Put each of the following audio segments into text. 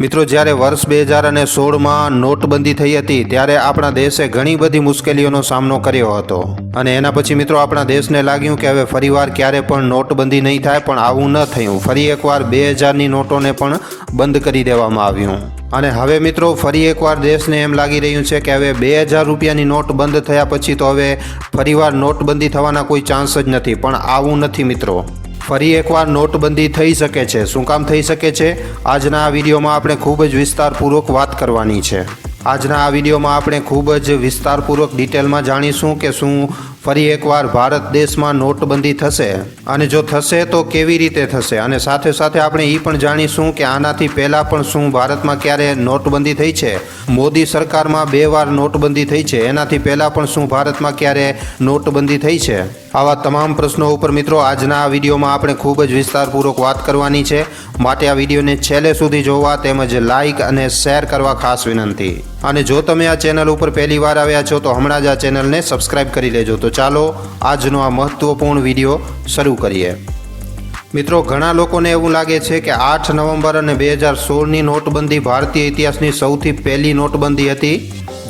મિત્રો, જ્યારે વર્ષ બે હજાર અને સોળમાં નોટબંધી થઈ હતી, ત્યારે આપણા દેશે ઘણી બધી મુશ્કેલીઓનો સામનો કર્યો હતો. અને એના પછી મિત્રો, આપણા દેશને લાગ્યું કે હવે ફરીવાર ક્યારે પણ નોટબંધી નહીં થાય, પણ આવું ન થયું. ફરી એકવાર બે હજારની નોટોને પણ બંધ કરી દેવામાં આવ્યું. અને હવે મિત્રો, ફરી એકવાર દેશને એમ લાગી રહ્યું છે કે હવે બે હજાર રૂપિયાની નોટ બંધ થયા પછી તો હવે ફરીવાર નોટબંધી થવાના કોઈ ચાન્સ જ નથી. પણ આવું નથી મિત્રો. ફરી એકવાર નોટબંધી થઈ શકે છે. શું કામ થઈ શકે છે? આજના આ વિડીયોમાં આપણે ખૂબ જ વિસ્તારપૂર્વક વાત કરવાની છે. આજના આ વિડીયોમાં આપણે ખૂબ જ વિસ્તારપૂર્વક ડિટેલમાં જાણીશું કે શું ફરી એકવાર ભારત દેશમાં નોટબંધી થશે. અને જો થશે તો કેવી રીતે થશે? અને સાથે સાથે આપણે એ પણ જાણીશું કે આનાથી પહેલાં પણ શું ભારતમાં ક્યારે નોટબંધી થઈ છે? મોદી સરકારમાં બે વાર નોટબંધી થઈ છે. એનાથી પહેલાં પણ શું ભારતમાં ક્યારે નોટબંધી થઈ છે? આવા તમામ પ્રશ્નો ઉપર મિત્રો, આજના આ વિડીયોમાં આપણે ખૂબ જ વિસ્તારપૂર્વક વાત કરવાની છે. માટે આ વિડીયોને છેલ્લે સુધી જોવા તેમજ લાઇક અને શેર કરવા ખાસ વિનંતી. અને જો તમે આ ચેનલ ઉપર પહેલી વાર આવ્યા છો, તો હમણાં જ આ ચેનલને સબસ્ક્રાઇબ કરી લેજો. તો ચાલો, આજનો આ મહત્ત્વપૂર્ણ વીડિયો શરૂ કરીએ. મિત્રો, ઘણા લોકોને એવું લાગે છે કે આઠ નવેમ્બર અને બે હજાર સોળની નોટબંધી ભારતીય ઇતિહાસની સૌથી પહેલી નોટબંધી હતી,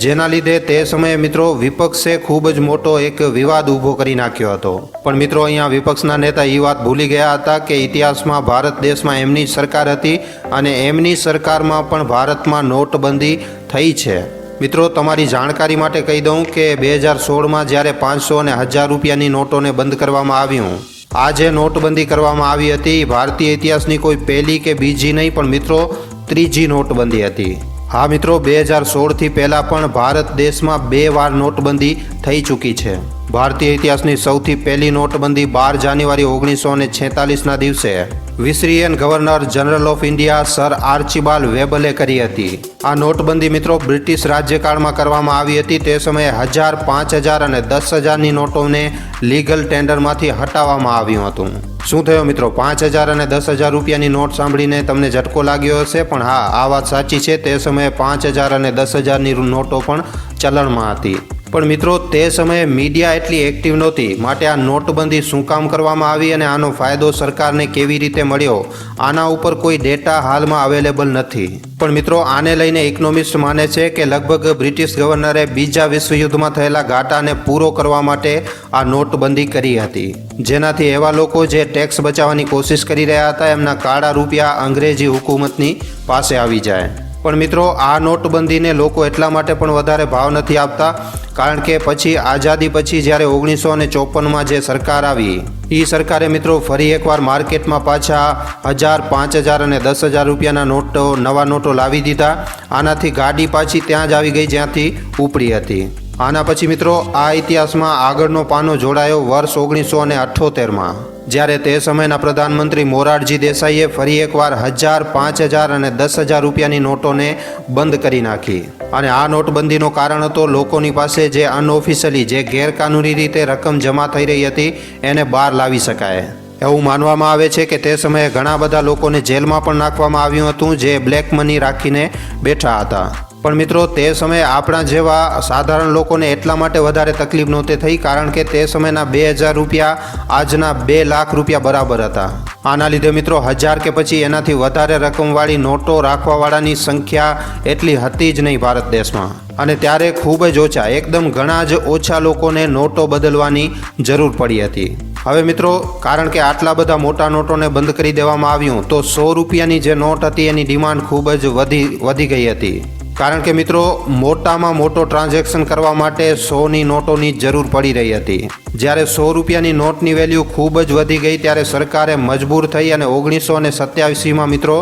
જેના લીધે તે સમયે મિત્રો વિપક્ષે ખૂબ જ મોટો એક વિવાદ ઊભો કરી નાખ્યો હતો. પણ મિત્રો, અહીંયા વિપક્ષના નેતા એ વાત ભૂલી ગયા હતા કે ઇતિહાસમાં ભારત દેશમાં એમની સરકાર હતી અને એમની સરકારમાં પણ ભારતમાં નોટબંધી થઈ છે. મિત્રો, તમારી જાણકારી માટે કહી દઉં કે બે હજાર સોળમાં જ્યારે પાંચસો અને હજાર રૂપિયાની નોટોને બંધ કરવામાં આવ્યું આ જે નોટબંધી કરવામાં આવી હતી. ભારતીય ઇતિહાસની કોઈ પહેલી કે બીજી નહીં, પણ મિત્રો, ત્રીજી નોટબંધી હતી. હા, મિત્રો, બે હજાર સોળથી પહેલાં પણ ભારત દેશમાં બે વાર નોટબંધી થઈ ચૂકી છે. ભારતીય ઇતિહાસની સૌથી પહેલી નોટબંધી બાર જાન્યુઆરી ઓગણીસો અને છેતાલીસના દિવસે વિસરીયન governor general of India sir Archibald Wavell કરી હતી. આ નોટબંધી મિત્રો બ્રિટિશ રાજ્યકાળમાં કરવામાં આવી હતી. તે સમયે હજાર, પાંચ હજાર અને દસ હજારની નોટોને લીગલ ટેન્ડરમાંથી હટાવવામાં આવ્યું હતું. શું થયો મિત્રો? પાંચ હજાર અને દસ હજાર રૂપિયાની નોટ સાંભળીને તમને ઝટકો લાગ્યો હશે? પણ હા, આ વાત સાચી છે. તે સમયે પાંચ હજાર અને દસ હજારની નોટો પણ ચલણમાં હતી. પણ મિત્રો, તે સમયે મીડિયા એટલી એક્ટિવ નહોતી. માટે આ નોટબંધી શું કામ કરવામાં આવી અને આનો ફાયદો સરકારને કેવી રીતે મળ્યો, આના ઉપર કોઈ ડેટા હાલમાં અવેલેબલ નથી. પણ મિત્રો, આને લઈને ઇકોનોમિસ્ટ માને છે કે લગભગ બ્રિટિશ ગવર્નરે બીજા વિશ્વયુદ્ધમાં થયેલા ઘાટાને પૂરો કરવા માટે આ નોટબંધી કરી હતી. જેનાથી એવા લોકો જે ટેક્સ બચાવવાની કોશિશ કરી રહ્યા હતા, એમના કાળા રૂપિયા અંગ્રેજી હુકુમતની પાસે આવી જાય. પણ મિત્રો, આ નોટબંધીને લોકો એટલા માટે પણ વધારે ભાવ નથી આપતા, કારણ કે પછી, આઝાદી પછી જ્યારે ઓગણીસો અને ચોપનમાં જે સરકાર આવી એ સરકારે મિત્રો ફરી એકવાર માર્કેટમાં પાછા હજાર, પાંચ હજાર અને દસ હજાર રૂપિયાના નોટો, નવા નોટો લાવી દીધા. આનાથી ગાડી પાછી ત્યાં જ આવી ગઈ જ્યાંથી ઉપડી હતી. આના પછી મિત્રો, આ ઇતિહાસમાં આગળનો પાનો જોડાયો વર્ષ ઓગણીસો અને અઠ્ઠોતેરમાં. જ્યારે તે સમયના પ્રધાનમંત્રી મોરારજી દેસાઈએ ફરી એકવાર હજાર, પાંચ હજાર અને દસ હજાર રૂપિયાની નોટોને બંધ કરી નાખી. અને આ નોટબંધીનો કારણ હતો લોકોની પાસે જે અનઓફિશિયલી, જે ગેરકાનૂની રીતે રકમ જમા થઈ રહી હતી, એને બહાર લાવી શકાય. એવું માનવામાં આવે છે કે તે સમયે ઘણા બધા લોકોને જેલમાં પણ નાખવામાં આવ્યું હતું, જે બ્લેક મની રાખીને બેઠા હતા. પણ મિત્રો, તે સમયે આપણા જેવા સાધારણ લોકોને એટલા માટે વધારે તકલીફ નહોતી થઈ, કારણ કે તે સમયના બે હજાર રૂપિયા આજના બે લાખ રૂપિયા બરાબર હતા. આના લીધે મિત્રો, હજાર કે પછી એનાથી વધારે રકમવાળી નોટો રાખવાવાળાની સંખ્યા એટલી હતી જ નહીં ભારત દેશમાં. અને ત્યારે ખૂબ જ ઓછા, એકદમ ઘણા જ ઓછા લોકોને નોટો બદલવાની જરૂર પડી હતી. હવે મિત્રો, કારણ કે આટલા બધા મોટા નોટોને બંધ કરી દેવામાં આવ્યું, તો સો રૂપિયાની જે નોટ હતી એની ડિમાન્ડ ખૂબ જ વધી વધી ગઈ હતી. કારણ કે મિત્રો મોટામાં મોટો ટ્રાન્ઝેક્શન કરવા માટે સોની નોટોની જરૂર પડી રહી હતી. જ્યારે સો રૂપિયાની નોટની વેલ્યુ ખૂબ જ વધી ગઈ ત્યારે સરકારે મજબૂર થઈ અને ઓગણીસો અને સત્યાવીસીમાં મિત્રો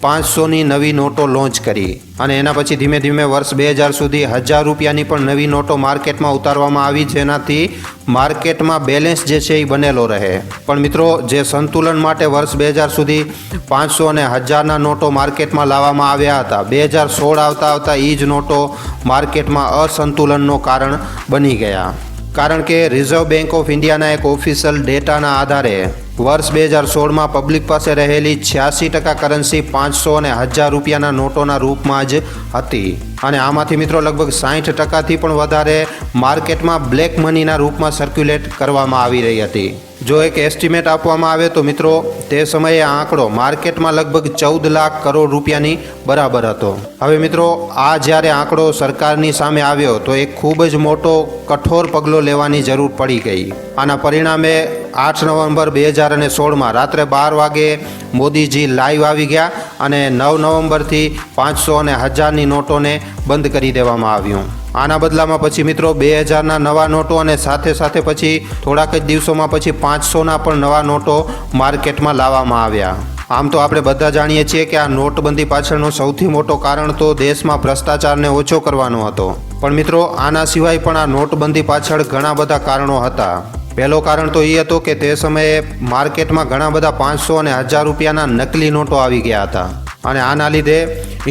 પાંચસોની નવી નોટો લોન્ચ કરી. અને એના પછી ધીમે ધીમે વર્ષ બે હજાર સુધી હજાર રૂપિયાની પણ નવી નોટો માર્કેટમાં ઉતારવામાં આવી, જેનાથી માર્કેટમાં બેલેન્સ જે છે એ બનેલો રહે. પણ મિત્રો, જે સંતુલન માટે વર્ષ બે હજાર સુધી પાંચસો અને હજારના નોટો માર્કેટમાં લાવવામાં આવ્યા હતા, બે હજાર સોળ આવતા આવતા એ જ નોટો માર્કેટમાં અસંતુલનનો કારણ બની ગયા. કારણ કે રિઝર્વ બેંક ઓફ ઇન્ડિયાના એક ઓફિશિયલ ડેટાના આધારે વર્ષ બે હજાર સોળમાં પબ્લિક પાસે રહેલી છ્યાસી ટકા કરન્સી પાંચસો અને હજાર રૂપિયાના નોટોના રૂપમાં જ હતી. અને આમાંથી મિત્રો લગભગ સાઠ ટકાથી પણ વધારે માર્કેટમાં બ્લેક મનીના રૂપમાં સર્ક્યુલેટ કરવામાં આવી રહી હતી. જો એક એસ્ટિમેટ આપવામાં આવે તો મિત્રો તે સમયે આંકડો માર્કેટમાં લગભગ ચૌદ લાખ કરોડ રૂપિયાની બરાબર હતો. હવે મિત્રો આ જ્યારે આંકડો સરકારની સામે આવ્યો તો એક ખૂબ જ મોટો કઠોર પગલો લેવાની જરૂર પડી ગઈ. આના પરિણામે આઠ નવેમ્બર બે હજાર અને સોળમાં રાત્રે બાર વાગે મોદીજી લાઈવ આવી ગયા અને નવ નવેમ્બરથી પાંચસો અને હજારની નોટોને બંધ કરી દેવામાં આવ્યું. આના બદલામાં પછી મિત્રો બે હજારના નવા નોટો અને સાથે સાથે પછી થોડાક જ દિવસોમાં પછી પાંચસોના પણ નવા નોટો માર્કેટમાં લાવવામાં આવ્યા. આમ તો આપણે બધા જાણીએ છીએ કે આ નોટબંધી પાછળનો સૌથી મોટો કારણ તો દેશમાં ભ્રષ્ટાચારને ઓછો કરવાનો હતો. પણ મિત્રો, આના સિવાય પણ આ નોટબંધી પાછળ ઘણા બધા કારણો હતા. પહેલો કારણ તો એ હતો કે તે સમયે માર્કેટમાં ઘણા બધા પાંચસો અને હજાર રૂપિયાના નકલી નોટો આવી ગયા હતા. અને આના લીધે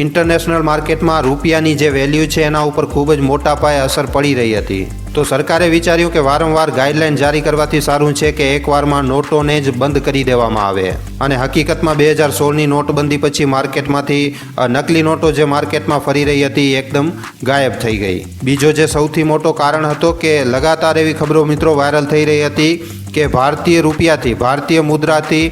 ઇન્ટરનેશનલ માર્કેટમાં રૂપિયાની જે વેલ્યુ છે એના ઉપર ખૂબ જ મોટા પાયે અસર પડી રહી હતી. તો સરકારે વિચાર્યું કે વારંવાર ગાઈડલાઇન જારી કરવાથી સારું છે કે એકવારમાં નોટોને જ બંધ કરી દેવામાં આવે. અને હકીકતમાં બે હજાર સોળની નોટબંધી પછી માર્કેટમાંથી નકલી નોટો જે માર્કેટમાં ફરી રહી હતી એકદમ ગાયબ થઈ ગઈ. બીજો જે સૌથી મોટો કારણ હતો કે લગાતાર એવી ખબરો મિત્રો વાયરલ થઈ રહી હતી કે ભારતીય રૂપિયાથી, ભારતીય મુદ્રાથી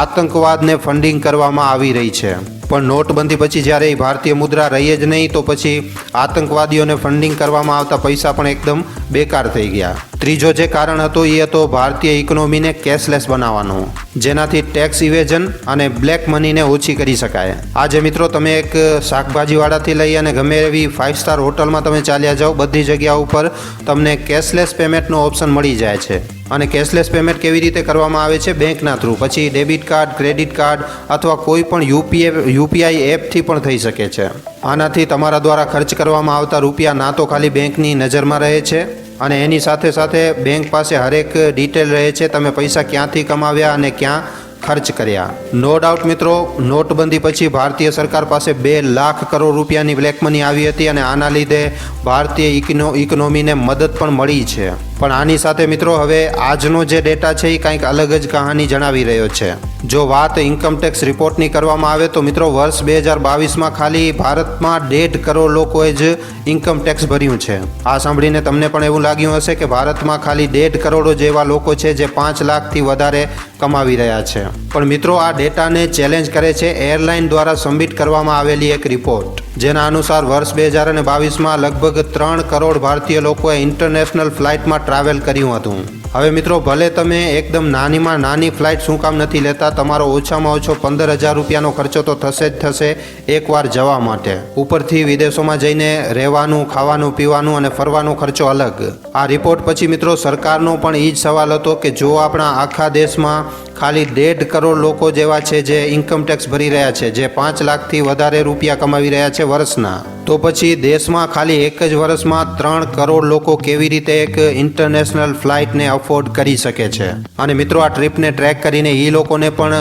આતંકવાદને ફંડિંગ કરવામાં આવી રહી છે. પણ નોટબંધી પછી જ્યારે એ ભારતીય મુદ્રા રહી જ નહીં, તો પછી આતંકવાદીઓને ફંડિંગ કરવામાં આવતા પૈસા પણ એકદમ બેકાર થઈ ગયા. ત્રીજો જે કારણ હતો એ હતો ભારતીય ઇકોનોમીને કેશલેસ બનાવવાનું, જેનાથી ટેક્સ ઇવેઝન અને બ્લેક મનીને ઓછી કરી શકાય. આજે મિત્રો તમે એક શાકભાજીવાળાથી લઈ અને ગમે એવી ફાઇવ સ્ટાર હોટલમાં તમે ચાલ્યા જાઓ, બધી જગ્યા ઉપર તમને કેશલેસ પેમેન્ટનો ઓપ્શન મળી જાય છે. અને કેશલેસ પેમેન્ટ કેવી રીતે કરવામાં આવે છે? બેંકના થ્રુ પછી ડેબિટ કાર્ડ ક્રેડિટ કાર્ડ અથવા કોઈ પણ યુપીએ યુપીઆઈ એપથી પણ થઈ શકે છે. આનાથી તમારા દ્વારા ખર્ચ કરવામાં આવતા રૂપિયા ના તો ખાલી બેંકની નજરમાં રહે છે. અને એની સાથે સાથે બેંક પાસે હરેક ડિટેલ રહે છે. તમે પૈસા ક્યાંથી કમાવ્યા અને ક્યાં ખર્ચ કર્યા? નો ડાઉટ મિત્રો, નોટબંધી પછી ભારતીય સરકાર પાસે બે લાખ કરોડ રૂપિયાની બ્લેક મની આવી હતી અને આના લીધે ભારતીય ઇકોનો ઇકોનોમીને મદદ પણ મળી છે. પણ આની સાથે મિત્રો હવે આજનો જે ડેટા છે એ કંઈક અલગ જ કહાની જણાવી રહ્યો છે. જો વાત ઇન્કમટેક્સ રિપોર્ટની કરવામાં આવે તો મિત્રો વર્ષ બે હજાર બાવીસમાં ખાલી ભારતમાં દેઢ કરોડ લોકોએ જ ઇન્કમટેક્સ ભર્યું છે. આ સાંભળીને તમને પણ એવું લાગ્યું હશે કે ભારતમાં ખાલી દેઢ કરોડો જેવા લોકો છે જે પાંચ લાખથી વધારે કમાવી રહ્યા છે. પણ મિત્રો આ ડેટાને ચેલેન્જ કરે છે એરલાઇન દ્વારા સબમિટ કરવામાં આવેલી એક રિપોર્ટ જેના અનુસાર વર્ષ બે હજાર અને બાવીસમાં લગભગ ત્રણ કરોડ ભારતીય લોકોએ ઇન્ટરનેશનલ ફ્લાઇટમાં ટ્રાવેલ કર્યું હતું. હવે મિત્રો, ભલે તમે એકદમ નાનીમાં નાની ફ્લાઇટ શું કામ નથી લેતા, તમારો ઓછામાં ઓછો પંદર હજાર રૂપિયાનો ખર્ચો તો થશે જ થશે એકવાર જવા માટે. ઉપરથી વિદેશોમાં જઈને રહેવાનું, ખાવાનું, પીવાનું અને ફરવાનો ખર્ચો અલગ. આ રિપોર્ટ પછી મિત્રો, સરકારનો પણ એ જ સવાલ હતો કે જો આપણા આખા દેશમાં ખાલી દેઢ કરોડ લોકો જેવા છે જે ઇન્કમ ટેક્સ ભરી રહ્યા છે, જે પાંચ લાખથી વધારે રૂપિયા કમાવી રહ્યા છે વર્ષના, તો પછી દેશમાં ખાલી એક જ વર્ષમાં ત્રણ કરોડ લોકો કેવી રીતે એક ઇન્ટરનેશનલ ફ્લાઇટને અફોર્ડ કરી શકે છે. અને મિત્રો, આ ટ્રીપને ટ્રેક કરીને એ લોકોને પણ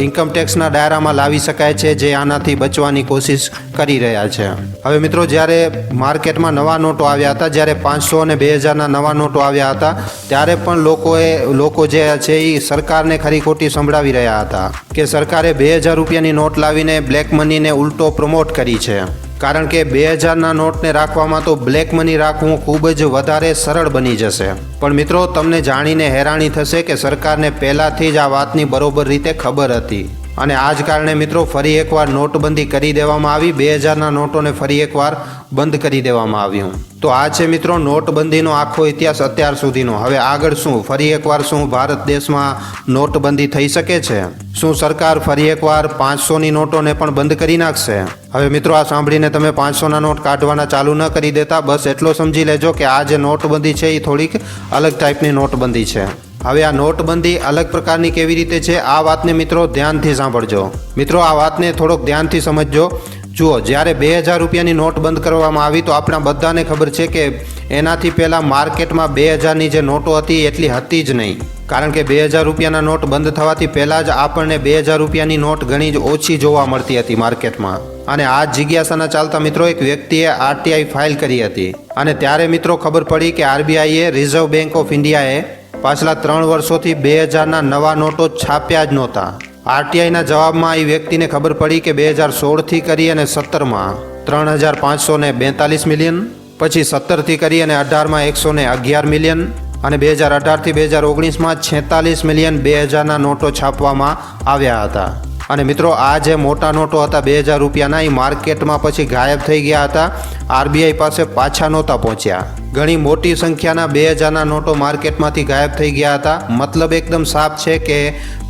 ઇન્કમટેક્સના ડાયરામાં લાવી શકાય છે, જે આનાથી બચવાની કોશિશ કરી રહ્યા છે. હવે મિત્રો, જ્યારે માર્કેટમાં નવા નોટો આવ્યા હતા, જ્યારે પાંચસો અને બે હજારના નવા નોટો આવ્યા હતા, ત્યારે પણ લોકોએ, લોકો જે છે એ સરકારને ખરી ખોટી સંભળાવી રહ્યા હતા કે સરકારે બે હજાર રૂપિયાની નોટ લાવીને બ્લેક મનીને ઉલટો પ્રમોટ કરી છે. કારણ કે બે હજારના નોટને રાખવામાં તો બ્લેક મની રાખવું ખૂબ જ વધારે સરળ બની જશે. પણ મિત્રો, તમને જાણીને હેરાની થશે કે સરકારને પહેલાંથી જ આ વાતની બરોબર રીતે ખબર હતી. અને આ જ કારણે મિત્રો, ફરી એકવાર નોટબંધી કરી દેવામાં આવી. બે હજારના નોટોને ફરી એકવાર બંધ કરી દેવામાં આવ્યું. તો આ છે મિત્રો નોટબંધીનો આખો ઇતિહાસ અત્યાર સુધીનો. હવે આગળ શું? ફરી એકવાર શું ભારત દેશમાં નોટબંધી થઈ શકે છે? શું સરકાર ફરી એકવાર પાંચસોની નોટોને પણ બંધ કરી નાખશે? હવે મિત્રો આ સાંભળીને તમે પાંચસોના નોટ કાઢવાના ચાલુ ન કરી દેતા, બસ એટલો સમજી લેજો કે આ જે નોટબંધી છે એ થોડીક અલગ ટાઈપની નોટબંધી છે. હવે આ નોટબંધી અલગ પ્રકારની કેવી રીતે છે? આ વાતને મિત્રો ધ્યાનથી સાંભળજો. મિત્રો આ વાતને થોડોક ધ્યાનથી સમજજો. જુઓ, જ્યારે બે હજાર રૂપિયાની નોટ બંધ કરવામાં આવી તો આપણા બધાને ખબર છે કે એનાથી પહેલાં માર્કેટમાં બે હજારની જે નોટો હતી, એટલી હતી જ નહીં. કારણ કે બે હજાર રૂપિયાના નોટ બંધ થવાથી પહેલાં જ આપણને બે હજાર રૂપિયાની નોટ ઘણી જ ઓછી જોવા મળતી હતી માર્કેટમાં. અને આ જિજ્ઞાસાના ચાલતા મિત્રો એક વ્યક્તિએ આરટીઆઈ ફાઇલ કરી હતી. અને ત્યારે મિત્રો ખબર પડી કે આરબીઆઈએ રિઝર્વ બેંક ઓફ ઇન્ડિયાએ પાછલા ત્રણ વર્ષોથી બે હજારના નવા નોટો છાપ્યા જ નહોતા. આરટીઆઈના જવાબમાં એ વ્યક્તિને ખબર પડી કે બે હજાર સોળથી કરી અને સત્તરમાં ત્રણ હજાર પાંચસો ને બેતાલીસ મિલિયન, પછી સત્તરથી કરી અને અઢારમાં એકસો ને અગિયાર મિલિયન અને બે હજાર અઢારથી બે હજાર ઓગણીસમાં છેતાલીસ મિલિયન બે હજારના નોટો છાપવામાં આવ્યા હતા. અને મિત્રો, આ જે મોટા નોટો હતા બે હજાર રૂપિયાના, એ માર્કેટમાં પછી ગાયબ થઈ ગયા હતા. આરબીઆઈ પાસે પાછા નહોતા પહોંચ્યા. ઘણી મોટી સંખ્યાના બે હજારના નોટો માર્કેટમાંથી ગાયબ થઈ ગયા હતા. મતલબ એકદમ સાફ છે કે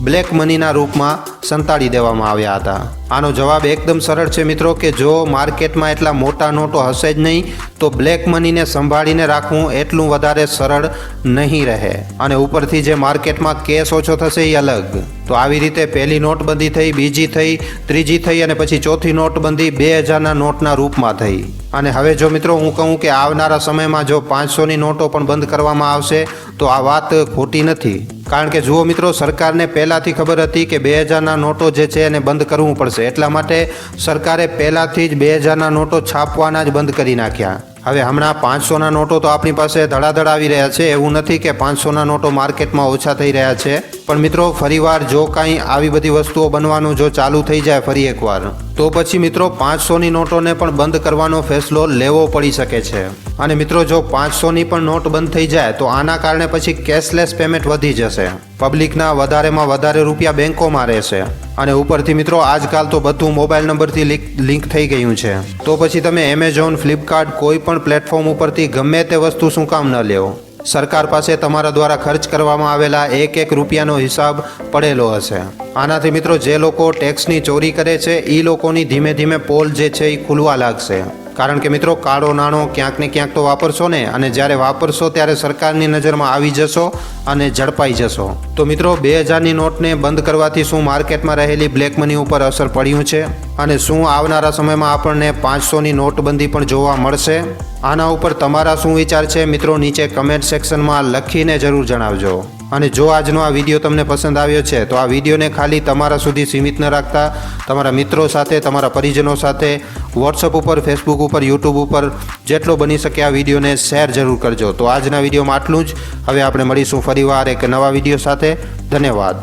બ્લેક મનીના રૂપમાં સંતાડી દેવામાં આવ્યા હતા. આનો જવાબ એકદમ સરળ છે મિત્રો કે જો માર્કેટમાં એટલા મોટા નોટો હશે જ નહીં, તો બ્લેક મનીને સંભાળીને રાખવું એટલું વધારે સરળ નહીં રહે. અને ઉપરથી જે માર્કેટમાં કેસ ઓછો થશે એ અલગ. તો આવી રીતે પહેલી નોટબંધી થઈ, બીજી થઈ, ત્રીજી થઈ અને પછી ચોથી નોટબંધી બે હજારના નોટના રૂપમાં થઈ. અને હવે જો મિત્રો હું કહું કે આવનારા સમયમાં જો પાંચસોની નોટો પણ બંધ કરવામાં આવશે, તો આ વાત ખોટી નથી. કારણ કે જુઓ મિત્રો, સરકારને પહેલાંથી ખબર હતી કે બે હજારના નોટો જે છે એને બંધ કરવું પડશે. એટલા માટે સરકારે પહેલાંથી જ બે હજારના નોટો છાપવાના જ બંધ કરી નાખ્યા. હવે હમણાં પાંચસોના નોટો તો આપણી પાસે ધડાધડ આવી રહ્યા છે. એવું નથી કે પાંચસોના નોટો માર્કેટમાં ઓછા થઈ રહ્યા છે. પણ મિત્રો, ફરીવાર જો કાંઈ આવી બધી વસ્તુઓ બનવાનું જો ચાલુ થઈ જાય ફરી એકવાર, તો પછી મિત્રો પાંચસોની નોટોને પણ બંધ કરવાનો ફેસલો લેવો પડી શકે છે. અને મિત્રો, જો પાંચસોની પણ નોટ બંધ થઈ જાય, તો આના કારણે પછી કેશલેસ પેમેન્ટ વધી જશે. પબ્લિકના વધારેમાં વધારે રૂપિયા બેંકોમાં રહેશે. અને ઉપરથી મિત્રો, આજકાલ તો બધું મોબાઈલ નંબરથી લિંક થઈ ગયું છે. તો પછી તમે એમેઝોન ફ્લિપકાર્ટ કોઈ પણ પ્લેટફોર્મ ઉપરથી ગમે તે વસ્તુ શું કામ ન લેવો સરકાર પાસે તમારા દ્વારા ખર્ચ કરવામાં આવેલા એક એક રૂપિયાનો હિસાબ પડેલો હશે. આનાથી મિત્રો, જે લોકો ટેક્સની ચોરી કરે છે એ લોકોની ધીમે ધીમે પોલ જે છે એ ખુલવા લાગશે. કારણ કે મિત્રો, કાળો નાણો ક્યાંક ને ક્યાંક તો વાપરશો ને, અને જ્યારે વાપરશો ત્યારે સરકારની નજરમાં આવી જશો અને ઝડપાઈ જશો. તો મિત્રો, બે હજારની નોટને બંધ કરવાથી શું માર્કેટમાં રહેલી બ્લેક મની ઉપર અસર પડ્યું છે? અને શું આવનારા સમયમાં આપણને પાંચસોની નોટબંધી પણ જોવા મળશે? આના ઉપર તમારા શું વિચાર છે? મિત્રો, નીચે કમેન્ટ સેક્શનમાં લખીને જરૂર જણાવજો. અને જો આજનો આ વીડિયો તમને પસંદ આવ્યો છે, તો આ વિડીયોને ખાલી તમારા સુધી સીમિત ન રાખતા. તમારા મિત્રો સાથે, તમારા પરિજનો સાથે વોટ્સઅપ ઉપર ફેસબુક ઉપર યુટ્યુબ ઉપર જેટલો બની શકે આ વિડીયોને શેર જરૂર કરજો. તો આજના વિડીયોમાં આટલું જ. હવે આપણે મળીશું ફરીવાર એક નવા વીડિયો સાથે. ધન્યવાદ.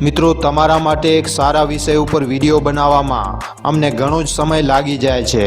મિત્રો, તમારા માટે એક સારા વિષય ઉપર વીડિયો બનાવવામાં અમને ઘણો જ સમય લાગી જાય છે.